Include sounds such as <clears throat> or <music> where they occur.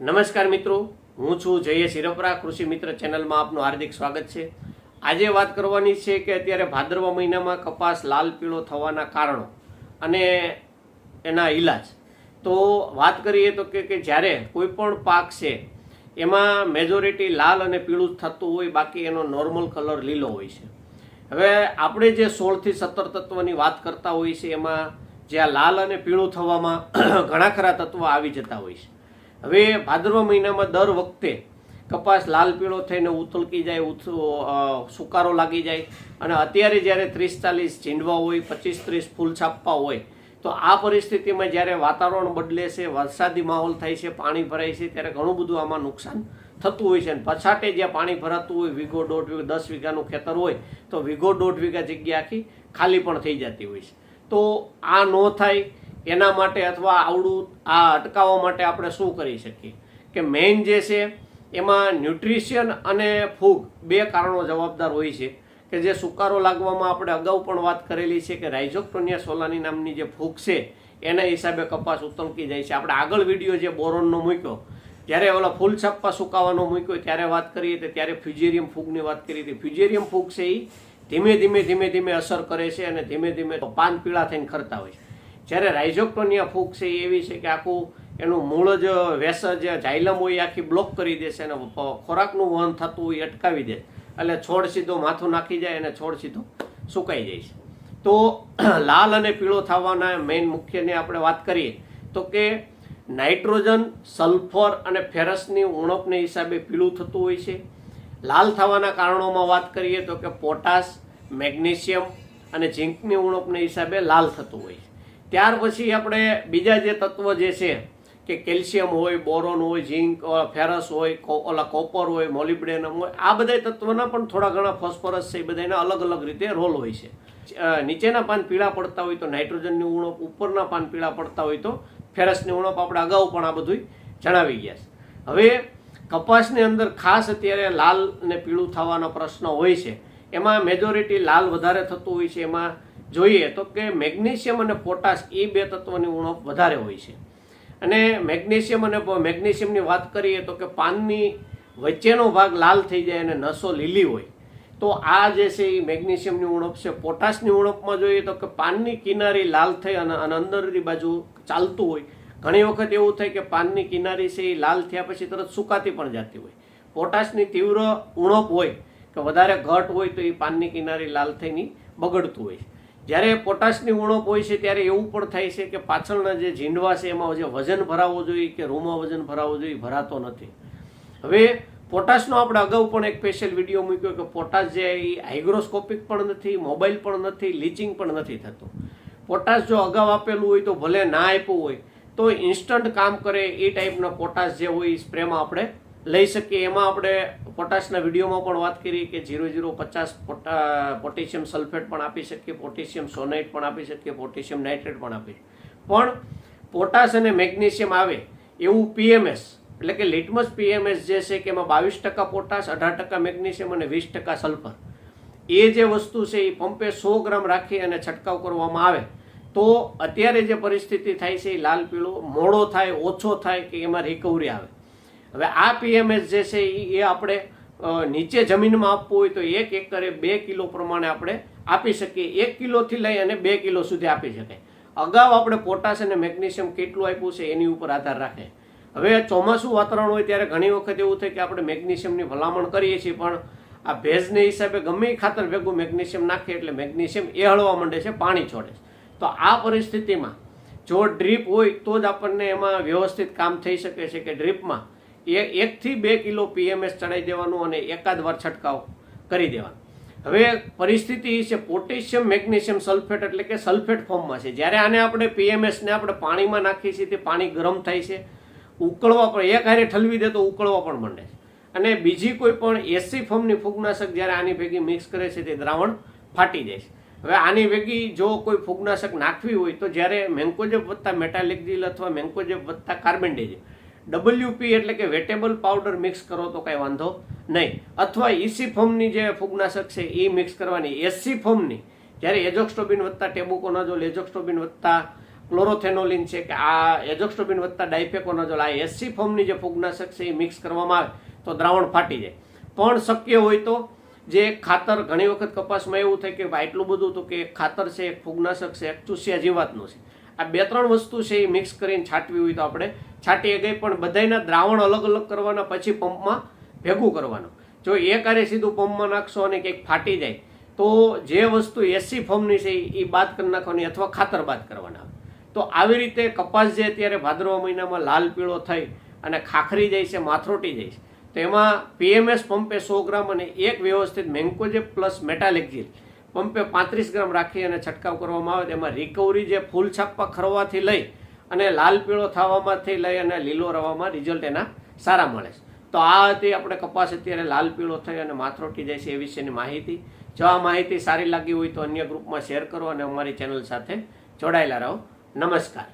નમસ્કાર મિત્રો, હું છું જય શિરપરા કૃષિ મિત્ર ચેનલમાં આપનું હાર્દિક સ્વાગત છે. આજે વાત કરવાની છે કે અત્યારે ભાદરવા મહિનામાં કપાસ લાલ પીળો થવાના કારણો અને એના ઈલાજ. તો વાત કરીએ તો કે જ્યારે કોઈ પણ પાક છે, એમાં મેજોરિટી લાલ અને પીળું થતું હોય, બાકી એનો નોર્મલ કલર લીલો હોય છે. હવે આપણે જે સોળથી સત્તર તત્વની વાત કરતા હોઈએ છીએ, એમાં જે આ લાલ અને પીળું થવામાં ઘણા ખરા તત્વો આવી જતા હોય છે. હવે ભાદરવા મહિનામાં દર વખતે કપાસ લાલ પીળો થઈને ઉથલકી જાય સુકારો લાગી જાય. અને અત્યારે જ્યારે ત્રીસ ચાલીસ ચીંડવા હોય, પચીસ ત્રીસ ફૂલ છાપવા હોય, તો આ પરિસ્થિતિમાં જ્યારે વાતાવરણ બદલે છે, વરસાદી માહોલ થાય છે, પાણી ભરાય છે, ત્યારે ઘણું બધું આમાં નુકસાન થતું હોય છે. અને પછાટે જ્યાં પાણી ભરાતું હોય, વીઘો દોઢ વીઘો, દસ વીઘાનું ખેતર હોય, તો વીઘો દોઢ વીઘા જગ્યા આખી ખાલી પણ થઈ જતી હોય છે. તો આ ન થાય એના માટે અથવા આવડું, આ અટકાવવા માટે આપણે શું કરી શકીએ? કે મેઇન જે છે, એમાં ન્યુટ્રિશિયન અને ફૂગ બે કારણો જવાબદાર હોય છે. કે જે સુકારો લાગવામાં આપણે અગાઉ પણ વાત કરેલી છે કે રાઇઝોક્ટોનિયા સોલાની નામની જે ફૂગ છે, એના હિસાબે કપાસ ઉતમકી જાય છે. આપણે આગળ વીડિયો જે બોરોનનો મૂક્યો, જ્યારે ઓલા ફૂલ છપ્પા સુકાવાનો મૂક્યો, ત્યારે વાત કરીએ તો ત્યારે ફ્યુજેરિયમ ફૂગની વાત કરી હતી ફ્યુજેરિયમ ફૂગ છે એ ધીમે ધીમે ધીમે ધીમે અસર કરે છે અને ધીમે ધીમે પાન પીળા થઈને ખરતા હોય છે. જ્યારે રાઇઝોક્ટોનિયા ફૂગ છે એ એવી છે કે આખું એનું મૂળ જ વેસ જે જાયલમ હોય એ આખી બ્લોક કરી દેશે અને ખોરાકનું વહન થતું હોય અટકાવી દે. એટલે છોડ સીધો માથું નાખી જાય અને છોડ સીધો સુકાઈ જાય છે. તો <clears throat> લાલ અને પીળો થવાના મેઇન મુખ્યની આપણે વાત કરીએ તો કે નાઇટ્રોજન, સલ્ફર અને ફેરસની ઉણપને હિસાબે પીળું થતું હોય છે. લાલ થવાના કારણોમાં વાત કરીએ તો કે પોટાશ, મેગ્નેશિયમ અને ઝીંકની ઉણપને હિસાબે લાલ થતું હોય છે. ત્યાર પછી આપણે બીજા જે તત્વ જે છે કે કેલ્શિયમ હોય, બોરોન હોય, ઝીંક ફેરસ હોય ઓલા કોપર હોય, મોલિબ્ડેનમ હોય, આ બધા તત્વના પણ થોડા ઘણા ફોસ્ફરસ છે, એ બધાના અલગ અલગ રીતે રોલ હોય છે. નીચેના પાન પીળા પડતા હોય તો નાઇટ્રોજનની ઉણપ, ઉપરના પાન પીળા પડતા હોય તો ફેરસની ઉણપ, આપણે અગાઉ પણ આ બધું જણાવી ગયા છે. હવે કપાસની અંદર ખાસ અત્યારે લાલ અને પીળું થવાનો પ્રશ્ન હોય છે. એમાં મેજોરિટી લાલ વધારે થતું હોય છે, એમાં જોઈએ તો કે મેગ્નેશિયમ અને પોટાશ એ બે તત્વની ઉણપ વધારે હોય છે. અને મેગ્નેશિયમ અને મેગ્નેશિયમની વાત કરીએ તો કે પાનની વચ્ચેનો ભાગ લાલ થઈ જાય અને નસો લીલી હોય. તો આ જે છે એ મેગ્નેશિયમની ઉણપ છે. પોટાશની ઉણપમાં જોઈએ તો કે પાનની કિનારી લાલ થઈ અને અંદરની બાજુ ચાલતું હોય. ઘણી વખત એવું થાય કે પાનની કિનારી છે એ લાલ થયા પછી તરત સુકાતી પણ જતી હોય. પોટાશની તીવ્ર ઉણપ હોય કે વધારે ઘટ હોય તો એ પાનની કિનારી લાલ થઈને બગડતું હોય. જ્યારે પોટાશની ઉણપ હોય છે ત્યારે એવું પણ થાય છે કે પાછળના જે ઝીંડવા છે, એમાં જે વજન ભરાવવો જોઈએ કે રૂમાં વજન ભરાવવો જોઈએ ભરાતો નથી. હવે પોટાશનો આપણે અગાઉ પણ એક સ્પેશિયલ વીડિયો મૂક્યો કે પોટાશ જે એ હાઇગ્રોસ્કોપિક પણ નથી મોબાઈલ પણ નથી લીચિંગ પણ નથી થતું. પોટાશ જો અગાઉ આપેલું હોય તો ભલે ના આપ્યું હોય, તો ઇન્સ્ટન્ટ કામ કરે એ ટાઈપના પોટાશ જે હોય એ સ્પ્રેમાં આપણે લઈ શકીએ. એમાં આપણે પોટાશના વિડીયોમાં પણ વાત કરી કે ઝીરો ઝીરો પચાસ પોટેશિયમ સલ્ફેટ પણ આપી શકીએ, પોટેશિયમ સોનાઇટ પણ આપી શકીએ, પોટેશિયમ નાઇટ્રેટ પણ આપી પણ પોટાશ અને મેગ્નેશિયમ આવે એવું પીએમએસ એટલે કે લિટમસ પીએમએસ જે છે કે એમાં બાવીસ ટકા પોટાશ, અઢાર ટકા મેગ્નેશિયમ અને વીસ ટકા સલ્ફર. એ જે વસ્તુ છે એ પંપે સો ગ્રામ રાખી અને છંટકાવ કરવામાં આવે, તો અત્યારે જે પરિસ્થિતિ થાય છે એ લાલ પીળો, મોડો થાય, ઓછો થાય કે એમાં રિકવરી આવે. હવે આ પીએમએસ જે છે એ આપણે નીચે જમીનમાં આપવું હોય તો એક એકરે બે કિલો પ્રમાણે આપણે આપી શકીએ. એક કિલોથી લઈ અને બે કિલો સુધી આપી શકાય. અગાઉ આપણે પોટાશ અને મેગ્નેશિયમ કેટલું આપ્યું છે એની ઉપર આધાર રાખે. હવે ચોમાસું વાતાવરણ હોય ત્યારે ઘણી વખત એવું થાય કે આપણે મેગ્નેશિયમની ભલામણ કરીએ છીએ, પણ આ ભેજને હિસાબે ગમે ખાતર ભેગું મેગ્નેશિયમ નાખીએ એટલે મેગ્નેશિયમ એ હળવા માંડે છે, પાણી છોડે છે. તો આ પરિસ્થિતિમાં જો ડ્રીપ હોય તો જ આપણને એમાં વ્યવસ્થિત કામ થઈ શકે છે કે ડ્રીપમાં એ એકથી બે કિલો પીએમએસ ચડાવી દેવાનું અને એકાદ વાર છંટકાવ કરી દેવાનો. હવે પરિસ્થિતિ છે, પોટેશિયમ, મેગ્નેશિયમ સલ્ફેટ એટલે કે સલ્ફેટ ફોર્મમાં છે. જ્યારે આને આપણે પીએમએસને આપણે પાણીમાં નાખીએ છીએ, તે પાણી ગરમ થાય છે. ઉકળવા પણ, એક હારે ઠલવી દે તો ઉકળવા પણ માંડે છે. અને બીજી કોઈ પણ એસી ફોર્મની ફૂગનાશક જ્યારે આની ભેગી મિક્સ કરે છે, તે દ્રાવણ ફાટી જાય છે. હવે આની ભેગી જો કોઈ ફૂગનાશક નાખવી હોય, તો જ્યારે મેન્કોજેબ વત્તા મેટાલિક જીલ અથવા મેન્કોજેબ વત્તા કાર્બેન્ડેજ ડબલ્યુપી એટલે કે વેટેબલ પાવડર મિક્સ કરો તો કાંઈ વાંધો નહીં. અથવા ઈસી ફોર્મની જે ફૂગનાશક છે એ મિક્સ કરવાની. એસી ફોર્મની જ્યારે એજોક્સ્ટોબિન વત્તા ટેબુકોનાઝોલ એજોક્સ્ટોબિન વત્તા ક્લોરોથેનોલિન છે કે આ એજોક્સ્ટોબિન વત્તા ડાયફેકોનાઝોલ આ એસી ફોર્મની જે ફૂગનાશક છે એ મિક્સ કરવામાં આવે તો દ્રાવણ ફાટી જાય. પણ શક્ય હોય તો જે ખાતર ઘણી વખત કપાસમાં એવું થાય કે એટલું બધું તો કે ખાતર છે, એક ફૂગનાશક છે, એક ચૂસિયા જીવાતનું છે. આ બે ત્રણ વસ્તુ છે એ મિક્સ કરીને છાંટવી હોય તો આપણે છાંટીએ ગઈ પણ બધાયના દ્રાવણ અલગ અલગ કરવાના, પછી પંપમાં ભેગું કરવાનું. જો એક આરે સીધું પંપમાં નાખશો અને કંઈક ફાટી જાય, તો જે વસ્તુ એસી ફોર્મની છે એ બાદ કરી નાખવાની અથવા ખાતર બાદ કરવાના તો આવી રીતે કપાસ જે અત્યારે ભાદરવા મહિનામાં લાલ પીળો થઈ અને ખાખરી જાય છે, માથરોટી જાય છે, તો એમાં પીએમએસ પંપે સો ગ્રામ અને એક વ્યવસ્થિત મેન્કોજેબ પ્લસ મેટાલેક્ઝિલ પંપે પાંત્રીસ ગ્રામ રાખી અને છંટકાવ કરવામાં આવે. તેમાં રિકવરી જે ફૂલ છાપવા ખરવાથી લઈ અને લાલ પીળો થવામાંથી લઈ અને લીલો રવામાં રિઝલ્ટ એના સારા મળે છે. તો આ હતી આપણે કપાસ અત્યારે લાલ પીળો થઈ અને માથરોટી જાય છે એ વિશેની માહિતી. જો આ માહિતી સારી લાગી હોય તો અન્ય ગ્રુપમાં શેર કરો અને અમારી ચેનલ સાથે જોડાયેલા રહો. નમસ્કાર.